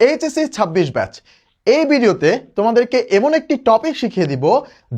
HSC ছাব্বিশ batch. এই ভিডিওতে তোমাদেরকে এমন একটি টপিক শিখিয়ে দিব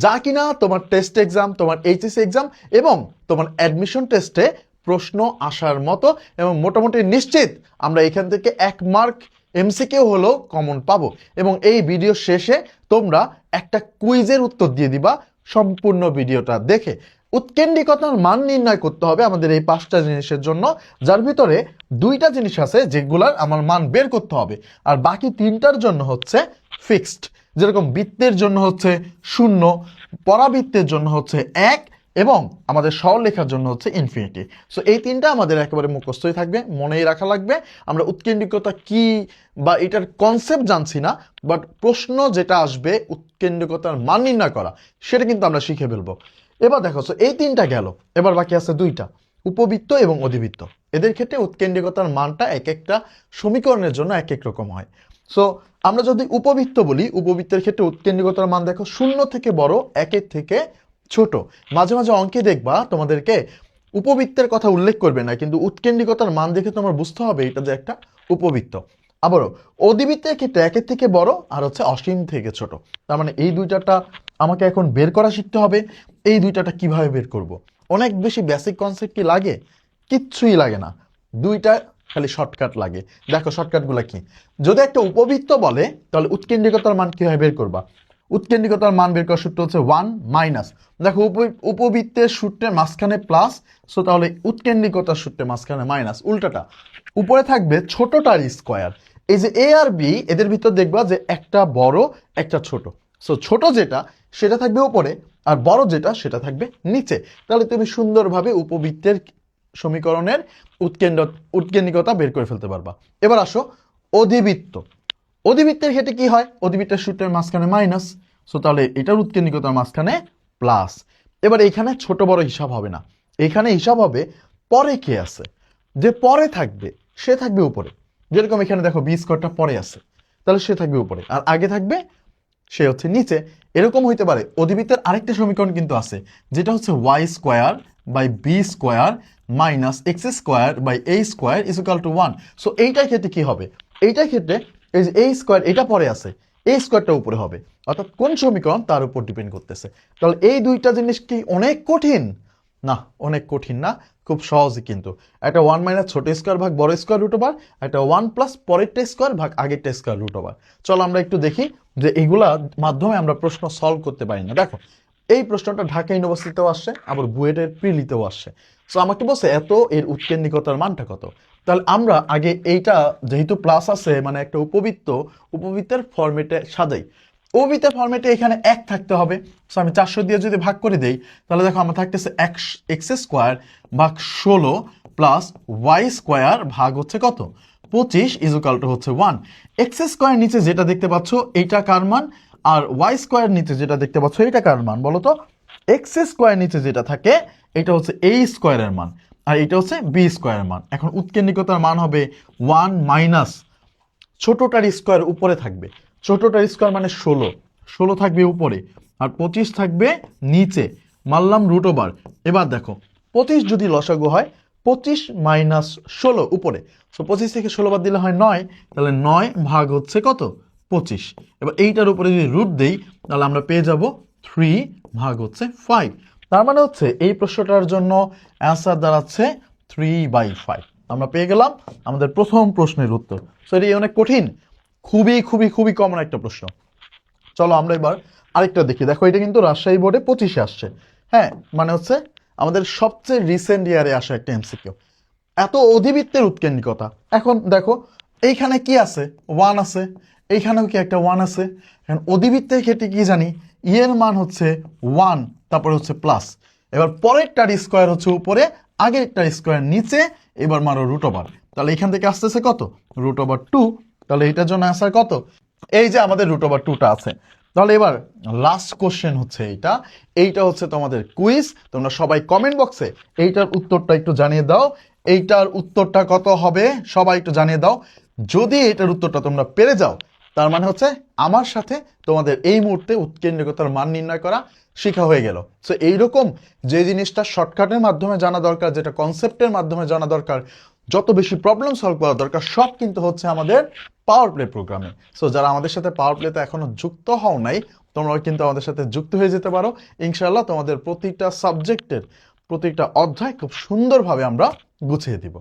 যা কিনা তোমার টেস্ট এক্সাম তোমার এইচএসসি এক্সাম এবং তোমার অ্যাডমিশন টেস্টে প্রশ্ন আসার মতো এবং মোটামুটি নিশ্চিত আমরা এখান থেকে এক মার্ক এমসিকেও হলো কমন পাবো এবং এই ভিডিও শেষে তোমরা একটা কুইজের উত্তর দিয়ে দিবা সম্পূর্ণ ভিডিওটা দেখে। উৎকেন্দ্রিকতার মান নির্ণয় করতে হবে আমাদের এই পাঁচটা জিনিসের জন্য, যার ভিতরে দুইটা জিনিস আছে যেগুলার আমার মান বের করতে হবে। আর বাকি তিনটার জন্য হচ্ছে ফিক্সড যেরকম বৃত্তের জন্য হচ্ছে শূন্য, পরাবৃত্তের জন্য হচ্ছে এক, এবং আমাদের সরলরেখার জন্য হচ্ছে ইনফিনিটি সো এই তিনটা আমাদের একেবারে মুখস্থই থাকবে, মনেই রাখা লাগবে। আমরা উৎকেন্দ্রিকতা কি বা এটার কনসেপ্ট জানছি না বাট প্রশ্ন যেটা আসবে উৎকেন্দ্রিকতার মান নির্ণয় করা, সেটা কিন্তু আমরা শিখে ফেলব। এবার দেখো এই তিনটা গেল। এবার বাকি আছে দুইটা, উপবৃত্ত এবং অধিবৃত্ত। এদের ক্ষেত্রে উৎকেন্দ্রিকতার মানটা এক একটা সমীকরণের জন্য এক এক রকম হয়। সো আমরা যদি উপবৃত্ত বলি, উপবৃত্তের ক্ষেত্রে উৎকেন্দ্রিকতার মান দেখো শূন্য থেকে বড়, একের থেকে ছোট। মাঝে মাঝে অঙ্কে দেখবা, তোমাদেরকে উপবৃত্তের কথা উল্লেখ করবে না, কিন্তু উৎকেন্দ্রিকতার মান দেখে তোমার বুঝতে হবে, এটা যে একটা উপবৃত্ত। আবারও, অধিবৃত্তের ক্ষেত্রে একের থেকে বড় আর হচ্ছে অসীম থেকে ছোট। তার মানে এই দুইটাটা আমাকে এখন বের করা শিখতে হবে, এই দুইটাটা কীভাবে বের করব। অনেক বেশি বেসিক কনসেপ্ট কি লাগে? কিচ্ছুই লাগে না। দুইটা খালি শর্টকাট লাগে। দেখো শর্টকাটগুলো কি? যদি একটা উপবৃত্ত বলে, তাহলে উৎকেন্দ্রিকতার মান কীভাবে বের করবা? উৎকেন্দ্রিকতার মান বের করার সূত্র হচ্ছে ওয়ান মাইনাস দেখো উপ- উপবৃত্তের সূত্রের মাঝখানে প্লাস সো তাহলে উৎকেন্দ্রিকতার সূত্রের মাঝখানে মাইনাস উল্টাটা। উপরে থাকবে ছোটটার স্কোয়ার এই যে এ আর বি এদের ভিতর দেখবা যে একটা বড়, একটা ছোট। সো ছোট যেটা, সেটা থাকবে উপরে, আর বড় যেটা, সেটা থাকবে নিচে। তাহলে তুমি সুন্দরভাবে উপবৃত্তের সমীকরণের উৎকেন্দ্র, উৎকেন্দ্রিকতা বের করে ফেলতে পারবা। এবার আসো, অধিবৃত্ত। অধিবৃত্তের ক্ষেত্রে কি হয়? অধিবৃত্তের সূত্রের মাঝখানে মাইনাস সো তাহলে এটার উৎকেন্দ্রিকতার মাঝখানে প্লাস এবার এখানে ছোট বড় হিসাব হবে না। এখানে হিসাব হবে, পরে কে আছে? যে পরে থাকবে, সে থাকবে উপরে। যেরকম এখানে দেখো বি স্কোয়ারটা পরে আছে। তাহলে সে থাকবে উপরে। আর আগে থাকবে সে হচ্ছে নিচে। এরকম হইতে পারে। অধিবৃত্তের আরেকটা সমীকরণ কিন্তু আছে, যেটা হচ্ছে y square by b square minus x square by a square is equal to one so এইটার ক্ষেত্রে কী হবে? এইটার ক্ষেত্রে এই যে এই স্কোয়ার এটা পরে আছে। এই স্কোয়ারটা উপরে হবে। অর্থাৎ কোন সমীকরণ? তার উপর ডিপেন্ড করতেছে। তাহলে এই দুইটা জিনিস কি অনেক কঠিন? না, অনেক কঠিন না, খুব সহজই কিন্তু। একটা ওয়ান মাইনাস ছোট স্কোয়ার ভাগ বড় স্কোয়ার রুট ওভার একটা ওয়ান প্লাস পরেরটা স্কোয়ার ভাগ আগেরটা স্কোয়ার রুট ওভার চলো আমরা একটু দেখি যে এগুলা মাধ্যমে আমরা প্রশ্ন সলভ করতে পারি না। দেখো, এই প্রশ্নটা ঢাকা ইউনিভার্সিটিতেও আসছে, আবার বুয়েটের প্রিলিতেও আসছে। সো আমাকে বলছে, এত এর উৎকেন্দ্রিকতার মানটা কত? তাহলে আমরা আগে এইটা, যেহেতু প্লাস আছে মানে একটা উপবৃত্ত, উপবৃত্তের ফর্মেটে সাজাই। উপবৃত্তের ফর্মেটে এখানে এক থাকতে হবে। সো আমি চারশো দিয়ে যদি ভাগ করে দেই, তাহলে দেখো আমার থাকতেছে এক্স এক্স স্কোয়ার ভাগ ষোলো প্লাস ওয়াই স্কোয়ার ভাগ হচ্ছে কত? পঁচিশ ইজুকাল টু হচ্ছে ওয়ান এক্স স্কোয়ার নিচে যেটা দেখতে পাচ্ছ, এইটা কার মান? আর ওয়াই স্কোয়ার নিচে যেটা দেখতে পাচ্ছ এটা কার মান বলো তো? এক্স স্কোয়ার নিচে যেটা থাকে, এটা হচ্ছে এ স্কোয়ারের মান। আর এটা হচ্ছে বি স্কোয়ারের মান। এখন উৎকেন্দ্রিকতার মান হবে ওয়ান মাইনাস ছোটটার স্কোয়ার উপরে থাকবে। ছোটটার স্কোয়ার মানে ষোলো। ষোলো থাকবে উপরে আর পঁচিশ থাকবে নিচে। মারলাম রুট ওভার এবার দেখো, পঁচিশ যদি লসাগু হয়, পঁচিশ মাইনাস ষোলো উপরে। সো পঁচিশ থেকে ষোলো বাদ দিলে হয় নয়, তাহলে নয় ভাগ হচ্ছে কত? পঁচিশ। এবার এইটার উপরে যদি রুট দেই, তাহলে আমরা পেয়ে যাব থ্রি ভাগ হচ্ছে ফাইভ তার মানে হচ্ছে এই প্রশ্নটার জন্য অ্যান্সার দাঁড়াচ্ছে থ্রি বাই ফাইভ আমরা পেয়ে গেলাম আমাদের প্রথম প্রশ্নের উত্তর। সো এটি অনেক কঠিন। খুবই খুবই খুবই কমন একটা প্রশ্ন। চলো আমরা এবার আরেকটা দেখি। দেখো, এটা কিন্তু রাজশাহী বোর্ডে পঁচিশে আসছে। হ্যাঁ মানে হচ্ছে আমাদের সবচেয়ে রিসেন্ট ইয়ারে আসা একটা এমসিকিউ এত অধিবৃত্তের উৎকেন্দ্রিকতা। এখন দেখো, এইখানে কি আছে? ওয়ান আছে। এইখানেও কি একটা ওয়ান আছে? এখন অধিবৃত্তের ক্ষেত্রে কি জানি? ইয়ের মান হচ্ছে ওয়ান তারপরে হচ্ছে প্লাস এবার পরের পরেরটার স্কোয়ার হচ্ছে উপরে, আগেরটার স্কোয়ার নিচে, এবার মারো রুট ওভার তাহলে এখান থেকে আসতেছে কত? রুট ওভার টু তাহলে এটার জন্য আসার কত? এই যে আমাদের রুট ওভার টুটা আছে। তাহলে এবার লাস্ট কোশ্চেন হচ্ছে এইটা। এইটা হচ্ছে তোমাদের কুইজ তোমরা সবাই কমেন্ট বক্সে এইটার উত্তরটা একটু জানিয়ে দাও। এইটার উত্তরটা কত হবে? সবাই একটু জানিয়ে দাও। যদি এটার উত্তরটা তোমরা পেরে যাও, তার মানে হচ্ছে আমার সাথে তোমাদের এই মুহূর্তে উৎকেন্দ্রিকতার মান নির্ণয় করা শেখা হয়ে গেল। সো এইরকম যে জিনিসটা শর্টকাটের মাধ্যমে জানা দরকার, যেটা কনসেপ্টের মাধ্যমে জানা দরকার যত বেশি প্রবলেম সলভ করা দরকার, সব কিন্তু হচ্ছে আমাদের পাওয়ার প্লে প্রোগ্রামে সো যারা আমাদের সাথে পাওয়ার প্লেতে এখনও যুক্ত হও নাই তোমরা কিন্তু আমাদের সাথে যুক্ত হয়ে যেতে পারো। ইনশাল্লাহ তোমাদের প্রতিটা সাবজেক্টের প্রতিটা অধ্যায় খুব সুন্দরভাবে আমরা গুছিয়ে দিব।